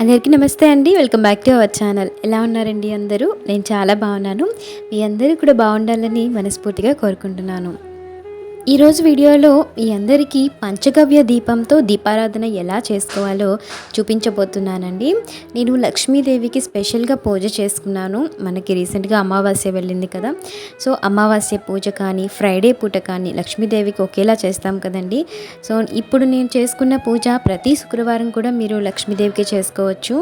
అందరికీ నమస్తే అండి. Welcome back to our channel ఎలా ఉన్నారండి అందరూ? నేను చాలా బాగున్నాను. మీ అందరూ కూడా బాగుండాలని మనస్ఫూర్తిగా కోరుకుంటున్నాను. ఈరోజు వీడియోలో మీ అందరికీ పంచగవ్య దీపంతో దీపారాధన ఎలా చేసుకోవాలో చూపించబోతున్నానండి. నేను లక్ష్మీదేవికి స్పెషల్గా పూజ చేసుకున్నాను. మనకి రీసెంట్గా అమావాస్య వెళ్ళింది కదా. సో అమావాస్య పూజ కానీ ఫ్రైడే పూట కానీ లక్ష్మీదేవికి ఒకేలా చేస్తాం కదండి. సో ఇప్పుడు నేను చేసుకున్న పూజ ప్రతి శుక్రవారం కూడా మీరు లక్ష్మీదేవికి చేసుకోవచ్చు.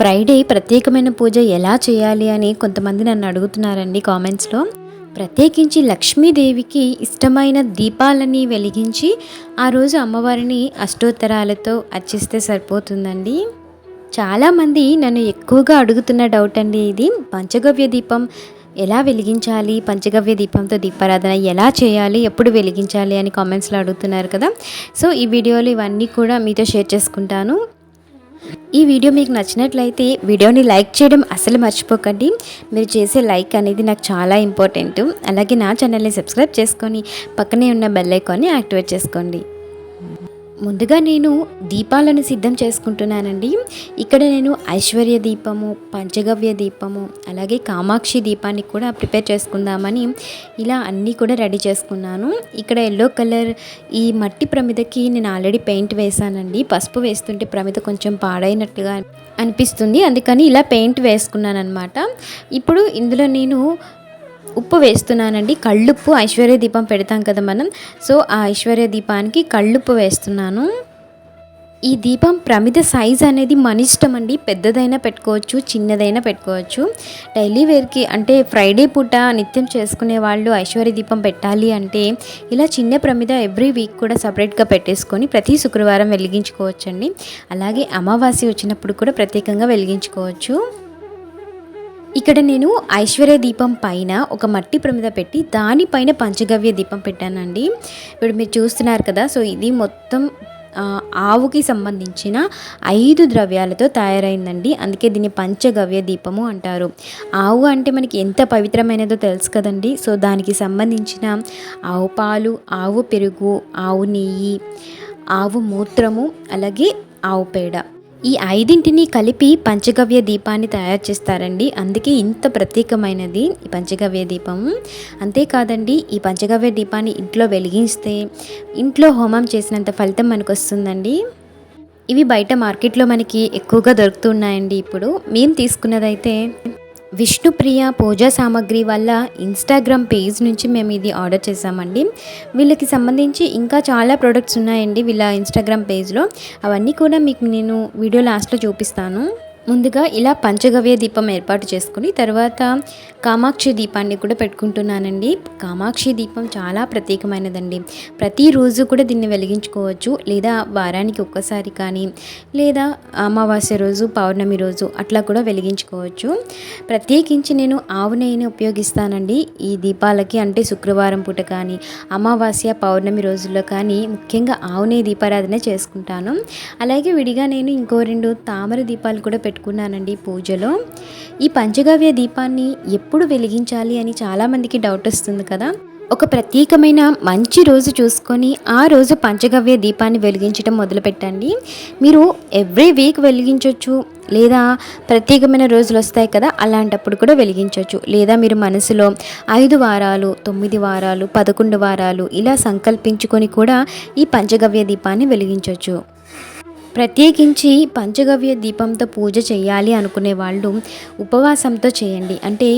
ఫ్రైడే ప్రత్యేకమైన పూజ ఎలా చేయాలి అని కొంతమంది నన్ను అడుగుతున్నారండి కామెంట్స్లో. ప్రత్యేకించి లక్ష్మీదేవికి ఇష్టమైన దీపాలని వెలిగించి ఆ రోజు అమ్మవారిని అష్టోత్తరాలతో అర్చిస్తే సరిపోతుందండి. చాలామంది నన్ను ఎక్కువగా అడుగుతున్న డౌట్ అండి ఇది. పంచగవ్య దీపం ఎలా వెలిగించాలి? పంచగవ్య దీపంతో దీపారాధన ఎలా చేయాలి? ఎప్పుడు వెలిగించాలి? అని కామెంట్స్లో అడుగుతున్నారు కదా. సో ఈ వీడియోలు ఇవన్నీ కూడా మీతో షేర్ చేసుకుంటాను. ఈ వీడియో మీకు నచ్చినట్లయితే వీడియోని లైక్ చేయడం అసలు మర్చిపోకండి. మీరు చేసే లైక్ అనేది నాకు చాలా ఇంపార్టెంట్. అలాగే నా ఛానల్ని సబ్స్క్రైబ్ చేసుకొని పక్కనే ఉన్న బెల్ ఐకాన్ని యాక్టివేట్ చేసుకోండి. ముందుగా నేను దీపాలను సిద్ధం చేసుకుంటున్నానండి. ఇక్కడ నేను ఐశ్వర్య దీపము పంచగవ్య దీపము అలాగే కామాక్షి దీపాన్ని కూడా ప్రిపేర్ చేసుకుందామని ఇలా అన్నీ కూడా రెడీ చేసుకున్నాను. ఇక్కడ ఎల్లో కలర్ ఈ మట్టి ప్రమిదకి నేను ఆల్రెడీ పెయింట్ వేసానండి పసుపు వేస్తుంటే ప్రమిద కొంచెం పాడైనట్టుగా అనిపిస్తుంది. అందుకని ఇలా పెయింట్ వేసుకున్నాను అనమాట ఇప్పుడు ఇందులో నేను ఉప్పు వేస్తున్నానండి. కళ్ళుప్పు ఐశ్వర్య దీపం పెడతాం కదా మనం. సో ఆ ఐశ్వర్య దీపానికి కళ్ళుప్పు వేస్తున్నాను. ఈ దీపం ప్రమిద సైజ్ అనేది మన ఇష్టం అండి. పెద్దదైనా పెట్టుకోవచ్చు చిన్నదైనా పెట్టుకోవచ్చు. డైలీ వేర్కి అంటే ఫ్రైడే పూట నిత్యం చేసుకునే వాళ్ళు ఐశ్వర్య దీపం పెట్టాలి అంటే ఇలా చిన్న ప్రమిద ఎవ్రీ వీక్ కూడా సపరేట్గా పెట్టేసుకొని ప్రతి శుక్రవారం వెలిగించుకోవచ్చండి. అలాగే అమావాస్య వచ్చినప్పుడు కూడా ప్రత్యేకంగా వెలిగించుకోవచ్చు. ఇక్కడ నేను ఐశ్వర్య దీపం పైన ఒక మట్టి ప్రమిద పెట్టి దానిపైన పంచగవ్య దీపం పెట్టానండి. ఇప్పుడు మీరు చూస్తున్నారు కదా సో ఇది మొత్తం ఆవుకి సంబంధించిన ఐదు ద్రవ్యాలతో తయారైందండి. అందుకే దీన్ని పంచగవ్య దీపము అంటారు. ఆవు అంటే మనకి ఎంత పవిత్రమైనదో తెలుసు కదండి. సో దానికి సంబంధించిన ఆవు పాలు ఆవు పెరుగు ఆవు నెయ్యి ఆవు మూత్రము అలాగే ఆవు పేడ. ఈ ఐదింటిని కలిపి పంచగవ్య దీపాన్ని తయారు చేస్తారండి. అందుకే ఇంత ప్రత్యేకమైనది ఈ పంచగవ్య దీపం. అంతేకాదండి ఈ పంచగవ్య దీపాన్ని ఇంట్లో వెలిగిస్తే ఇంట్లో హోమం చేసినంత ఫలితం మనకు వస్తుందండి ఇవి బయట మార్కెట్లో మనకి ఎక్కువగా దొరుకుతున్నాయండి ఇప్పుడు. మేము తీసుకున్నదైతే విష్ణుప్రియ పూజా సామాగ్రి వల్ల ఇన్స్టాగ్రామ్ పేజ్ నుంచి మేము ఇది ఆర్డర్ చేసామండి వీళ్ళకి సంబంధించి ఇంకా చాలా ప్రొడక్ట్స్ ఉన్నాయండి వీళ్ళ ఇన్స్టాగ్రామ్ పేజ్లో అవన్నీ కూడా మీకు నేను వీడియో లాస్ట్లో చూపిస్తాను. ముందుగా ఇలా పంచగవ్య దీపం ఏర్పాటు చేసుకుని తర్వాత కామాక్షి దీపాన్ని కూడా పెట్టుకుంటున్నానండి. కామాక్షి దీపం చాలా ప్రత్యేకమైనదండి. ప్రతిరోజు కూడా దీన్ని వెలిగించుకోవచ్చు. లేదా వారానికి ఒక్కసారి కానీ లేదా అమావాస్య రోజు పౌర్ణమి రోజు అట్లా కూడా వెలిగించుకోవచ్చు. ప్రత్యేకించి నేను ఆవు నెయ్యిని ఉపయోగిస్తానండి. ఈ దీపాలకి అంటే శుక్రవారం పూట కానీ అమావాస్య పౌర్ణమి రోజుల్లో కానీ ముఖ్యంగా ఆవు నెయ్యి దీపారాధన చేసుకుంటాను. అలాగే విడిగా నేను ఇంకో రెండు తామర దీపాలు కూడా పెట్టుకున్నానండి పూజలో. ఈ పంచగవ్య దీపాన్ని ఎప్పుడు వెలిగించాలి అని చాలామందికి డౌట్ వస్తుంది కదా. ఒక ప్రత్యేకమైన మంచి రోజు చూసుకొని ఆ రోజు పంచగవ్య దీపాన్ని వెలిగించడం మొదలుపెట్టండి. మీరు ఎవ్రీ వీక్ వెలిగించవచ్చు లేదా ప్రత్యేకమైన రోజులు వస్తాయి కదా అలాంటప్పుడు కూడా వెలిగించవచ్చు లేదా మీరు మనసులో ఐదు వారాలు తొమ్మిది వారాలు పదకొండు వారాలు ఇలా సంకల్పించుకొని కూడా ఈ పంచగవ్య దీపాన్ని వెలిగించవచ్చు ప్రత్యేకించి పంచగవ్య దీపంతో పూజ చేయాలి అనుకునే వాళ్ళు ఉపవాసంతో చేయండి. అంటే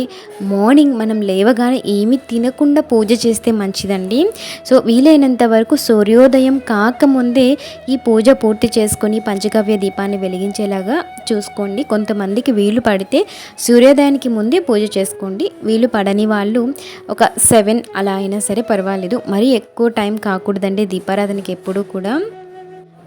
మార్నింగ్ మనం లేవగానే ఏమి తినకుండా పూజ చేస్తే మంచిదండి. సో వీలైనంత వరకు సూర్యోదయం కాకముందే ఈ పూజ పూర్తి చేసుకొని పంచగవ్య దీపాన్ని వెలిగించేలాగా చూసుకోండి. కొంతమందికి వీలు పడితే సూర్యోదయానికి ముందే పూజ చేసుకోండి. వీలు పడని వాళ్ళు ఒక సెవెన్ అలా అయినా సరే పర్వాలేదు. మరీ ఎక్కువ టైం కాకూడదండి దీపారాధనకి ఎప్పుడూ కూడా.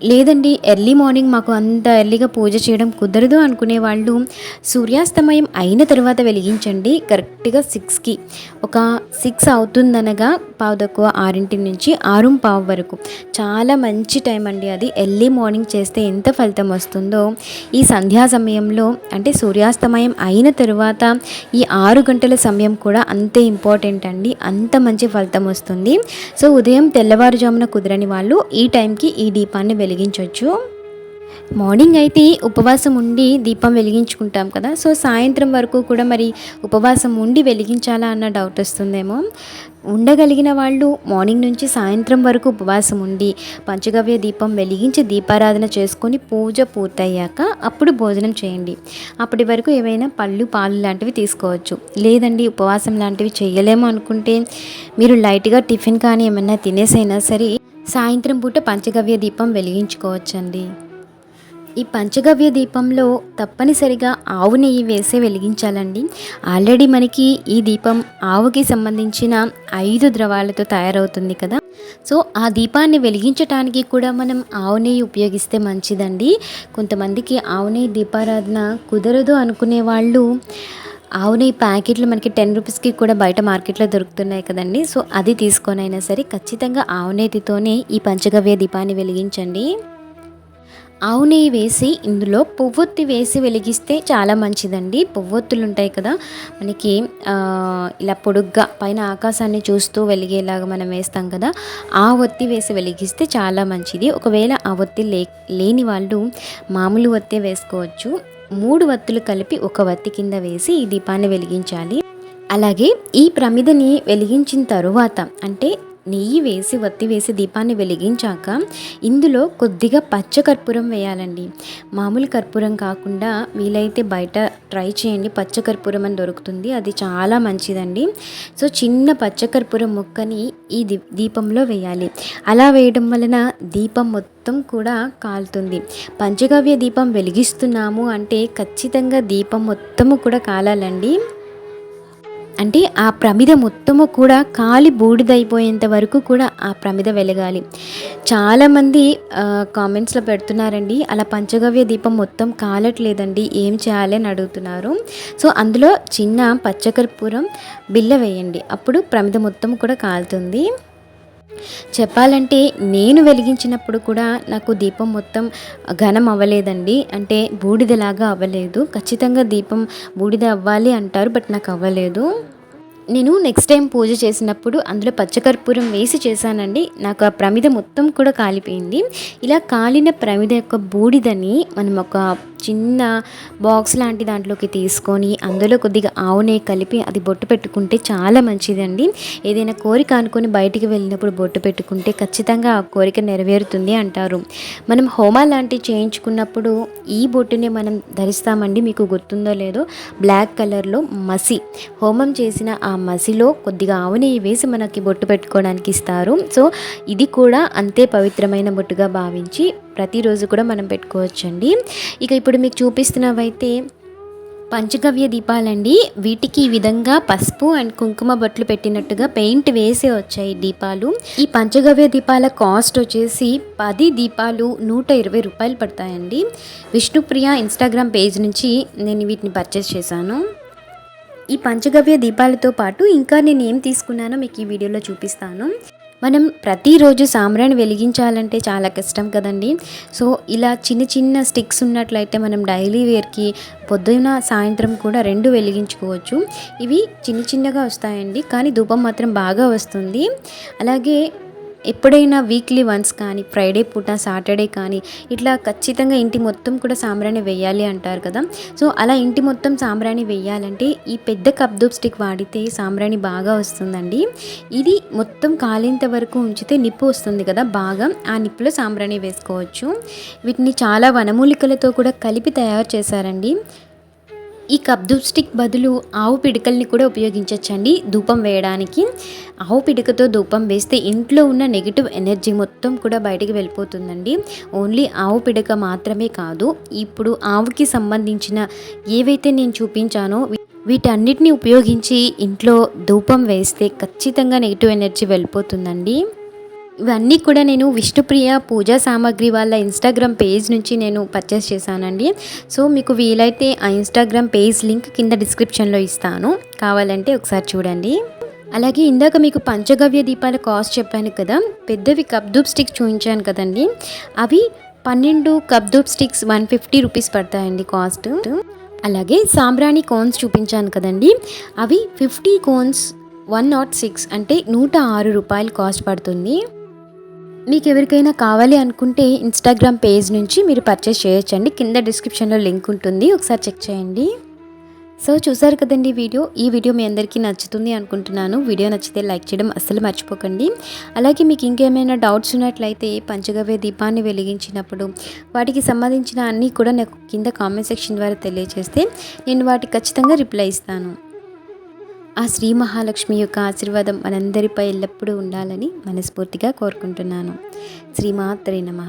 లేదండి ఎర్లీ మార్నింగ్ మాకు అంత ఎర్లీగా పూజ చేయడం కుదరదు అనుకునే వాళ్ళు సూర్యాస్తమయం అయిన తర్వాత వెలిగించండి కరెక్ట్గా సిక్స్కి ఒక సిక్స్ అవుతుందనగా పావు తక్కువ ఆరింటి నుంచి ఆరు పావు వరకు. చాలా మంచి టైం అండి అది. ఎర్లీ మార్నింగ్ చేస్తే ఎంత ఫలితం వస్తుందో. ఈ సంధ్యా సమయంలో అంటే సూర్యాస్తమయం అయిన తరువాత ఈ ఆరు గంటల సమయం కూడా అంతే ఇంపార్టెంట్ అండి. అంత మంచి ఫలితం వస్తుంది. సో ఉదయం తెల్లవారుజామున కుదరని వాళ్ళు ఈ టైంకి ఈ దీపాన్ని వెలిగించవచ్చు మార్నింగ్ అయితే ఉపవాసం ఉండి దీపం వెలిగించుకుంటాం కదా. సో సాయంత్రం వరకు కూడా మరి ఉపవాసం ఉండి వెలిగించాలా అన్న డౌట్ వస్తుందేమో. ఉండగలిగిన వాళ్ళు మార్నింగ్ నుంచి సాయంత్రం వరకు ఉపవాసం ఉండి పంచగవ్య దీపం వెలిగించి దీపారాధన చేసుకొని పూజ పూర్తయ్యాక అప్పుడు భోజనం చేయండి. అప్పటి వరకు ఏవైనా పళ్ళు పాలు లాంటివి తీసుకోవచ్చు. లేదండి ఉపవాసం లాంటివి చేయలేము అనుకుంటే మీరు లైట్గా టిఫిన్ కానీ ఏమైనా తినేసైనా సరే సాయంత్రం పూట పంచగవ్య దీపం వెలిగించుకోవచ్చండి. ఈ పంచగవ్య దీపంలో తప్పనిసరిగా ఆవు నెయ్యి వేసే వెలిగించాలండి. ఆల్రెడీ మనకి ఈ దీపం ఆవుకి సంబంధించిన ఐదు ద్రవాలతో తయారవుతుంది కదా. సో ఆ దీపాన్ని వెలిగించటానికి కూడా మనం ఆవు నెయ్యి ఉపయోగిస్తే మంచిదండి. కొంతమందికి ఆవు నెయ్యి దీపారాధన కుదరదు అనుకునే వాళ్ళు ఆవు నెయ్యి ప్యాకెట్లు మనకి టెన్ రూపీస్కి కూడా బయట మార్కెట్లో దొరుకుతున్నాయి కదండి. సో అది తీసుకొని అయినా సరే ఖచ్చితంగా ఆవు నెయ్యితోనే ఈ పంచగవ్య దీపాన్ని వెలిగించండి. ఆవు నెయ్యి వేసి ఇందులో పువ్వొత్తి వేసి వెలిగిస్తే చాలా మంచిదండి. పువ్వొత్తులు ఉంటాయి కదా మనకి ఇలా పొడుగ్గా పైన ఆకాశాన్ని చూస్తూ వెలిగేలాగా మనం వేస్తాం కదా ఆ ఒత్తి వేసి వెలిగిస్తే చాలా మంచిది. ఒకవేళ ఆ ఒత్తి లే లేని వాళ్ళు మామూలు ఒత్తే వేసుకోవచ్చు. మూడు వత్తులు కలిపి ఒక వత్తి కింద వేసి ఈ దీపాన్ని వెలిగించాలి. అలాగే ఈ ప్రమిదని వెలిగించిన తరువాత అంటే నెయ్యి వేసి వత్తి వేసి దీపాన్ని వెలిగించాక ఇందులో కొద్దిగా పచ్చ కర్పూరం వేయాలండి. మామూలు కర్పూరం కాకుండా వీలైతే బయట ట్రై చేయండి. పచ్చ కర్పూరం అని దొరుకుతుంది. అది చాలా మంచిదండి. సో చిన్న పచ్చ కర్పూరం ముక్కని ఈ దీపంలో వేయాలి. అలా వేయడం వలన దీపం మొత్తం కూడా కాలుతుంది. పంచగవ్య దీపం వెలిగిస్తున్నాము అంటే ఖచ్చితంగా దీపం మొత్తము కూడా కాలాలండి. అంటే ఆ ప్రమిద మొత్తము కూడా కాలి బూడిదైపోయేంత వరకు కూడా ఆ ప్రమిద వెలగాలి. చాలామంది కామెంట్స్లో పెడుతున్నారండి అలా పంచగవ్య దీపం మొత్తం కాలట్లేదండి ఏం చేయాలి అని అడుగుతున్నారు. సో అందులో చిన్న పచ్చకర్పూరం బిల్ల వేయండి. అప్పుడు ప్రమిద మొత్తం కూడా కాలుతుంది. చెప్పాలంటే నేను వెలిగించినప్పుడు కూడా నాకు దీపం మొత్తం ఘనం అవ్వలేదండి. అంటే బూడిదలాగా అవ్వలేదు. ఖచ్చితంగా దీపం బూడిద అవ్వాలి అంటారు బట్ నాకు అవ్వలేదు. నేను నెక్స్ట్ టైం పూజ చేసినప్పుడు అందులో పచ్చకర్పూరం వేసి చేశానండి. నాకు ఆ ప్రమిద మొత్తం కూడా కాలిపోయింది. ఇలా కాలిన ప్రమిద యొక్క బూడిదని మనం ఒక చిన్న బాక్స్ లాంటి దాంట్లోకి తీసుకొని అందులో కొద్దిగా ఆవు నెయ్యి కలిపి అది బొట్టు పెట్టుకుంటే చాలా మంచిదండి. ఏదైనా కోరిక అనుకొని బయటికి వెళ్ళినప్పుడు బొట్టు పెట్టుకుంటే ఖచ్చితంగా ఆ కోరిక నెరవేరుతుంది అంటారు. మనం హోమా లాంటివి చేయించుకున్నప్పుడు ఈ బొట్టుని మనం ధరిస్తామండి మీకు గుర్తుందో లేదో. బ్లాక్ కలర్లో మసి. హోమం చేసిన ఆ మసిలో కొద్దిగా ఆవు నెయ్యి వేసి మనకి బొట్టు పెట్టుకోవడానికి ఇస్తారు. సో ఇది కూడా అంతే పవిత్రమైన బొట్టుగా భావించి ప్రతిరోజు కూడా మనం పెట్టుకోవచ్చండి. ఇక ఇప్పుడు మీకు చూపిస్తున్నవైతే పంచగవ్య దీపాలండి. వీటికి ఈ విధంగా పసుపు అండ్ కుంకుమ బొట్లు పెట్టినట్టుగా పెయింట్ వేసే వచ్చాయి దీపాలు. ఈ పంచగవ్య దీపాల కాస్ట్ వచ్చేసి పది దీపాలు నూట ఇరవై రూపాయలు పడతాయండి. విష్ణుప్రియ ఇన్స్టాగ్రామ్ పేజ్ నుంచి నేను వీటిని పర్చేస్ చేశాను. ఈ పంచగవ్య దీపాలతో పాటు ఇంకా నేను ఏం తీసుకున్నానో మీకు ఈ వీడియోలో చూపిస్తాను. మనం ప్రతిరోజు సాంబ్రాణి వెలిగించాలంటే చాలా కష్టం కదండి. సో ఇలా చిన్న చిన్న స్టిక్స్ ఉన్నట్లయితే మనం డైలీ వేర్కి పొద్దున సాయంత్రం కూడా రెండు వెలిగించుకోవచ్చు. ఇవి చిన్న చిన్నగా వస్తాయండి. కానీ ధూపం మాత్రం బాగా వస్తుంది. అలాగే ఎప్పుడైనా వీక్లీ వన్స్ కానీ ఫ్రైడే పూట సాటర్డే కానీ ఇట్లా ఖచ్చితంగా ఇంటి మొత్తం కూడా సాంబ్రాణి వేయాలి అంటారు కదా. సో అలా ఇంటి మొత్తం సాంబ్రాణి వేయాలంటే ఈ పెద్ద కప్ దూప్ స్టిక్ వాడితే సాంబ్రాణి బాగా వస్తుందండి. ఇది మొత్తం కాలేంత వరకు ఉంచితే నిప్పు వస్తుంది కదా బాగా. ఆ నిప్పులో సాంబ్రాణి వేసుకోవచ్చు. వీటిని చాలా వనమూలికలతో కూడా కలిపి తయారు చేశారండి. ఈ కప్ స్టిక్ బదులు ఆవు పిడకల్ని కూడా ఉపయోగించవచ్చండి ధూపం వేయడానికి. ఆవు పిడకతో ధూపం వేస్తే ఇంట్లో ఉన్న నెగిటివ్ ఎనర్జీ మొత్తం కూడా బయటికి వెళ్ళిపోతుందండి. ఓన్లీ ఆవు పిడక మాత్రమే కాదు ఇప్పుడు ఆవుకి సంబంధించిన ఏవైతే నేను చూపించానో వీటన్నిటిని ఉపయోగించి ఇంట్లో ధూపం వేస్తే ఖచ్చితంగా నెగిటివ్ ఎనర్జీ వెళ్ళిపోతుందండి. ఇవన్నీ కూడా నేను విష్ణుప్రియ పూజా సామాగ్రి వాళ్ళ ఇన్స్టాగ్రామ్ పేజ్ నుంచి నేను పర్చేస్ చేశానండి. సో మీకు వీలైతే ఆ ఇన్స్టాగ్రామ్ పేజ్ లింక్ కింద డిస్క్రిప్షన్లో ఇస్తాను. కావాలంటే ఒకసారి చూడండి. అలాగే ఇందాక మీకు పంచగవ్య దీపాల కాస్ట్ చెప్పాను కదా పెద్దవి కప్ దూప్ స్టిక్స్ చూపించాను కదండి. అవి పన్నెండు cup dhoop sticks one fifty rupees పడతాయండి కాస్ట్ అలాగే సాంబ్రాణి కోన్స్ చూపించాను కదండి. అవి fifty cones one not six అంటే నూట ఆరు రూపాయలు కాస్ట్ పడుతుంది. మీకు ఎవరికైనా కావాలి అనుకుంటే ఇన్స్టాగ్రామ్ పేజ్ నుంచి మీరు పర్చేస్ చేయొచ్చండి. కింద డిస్క్రిప్షన్లో లింక్ ఉంటుంది. ఒకసారి చెక్ చేయండి. సో చూసారు కదండి వీడియో ఈ వీడియో మీ అందరికీ నచ్చుతుంది అనుకుంటున్నాను. వీడియో నచ్చితే లైక్ చేయడం అస్సలు మర్చిపోకండి. అలాగే మీకు ఇంకేమైనా డౌట్స్ ఉన్నట్లయితే పంచగవ్య దీపాన్ని వెలిగించినప్పుడు వాటికి సంబంధించిన అన్నీ కూడా నాకు కింద కామెంట్ సెక్షన్ ద్వారా తెలియజేస్తే నేను వాటికి ఖచ్చితంగా రిప్లై ఇస్తాను. ఆ శ్రీ మహాలక్ష్మి యొక్క ఆశీర్వాదం మనందరిపై ఎల్లప్పుడూ ఉండాలని మనస్ఫూర్తిగా కోరుకుంటున్నాను. శ్రీమాత్రే నమ.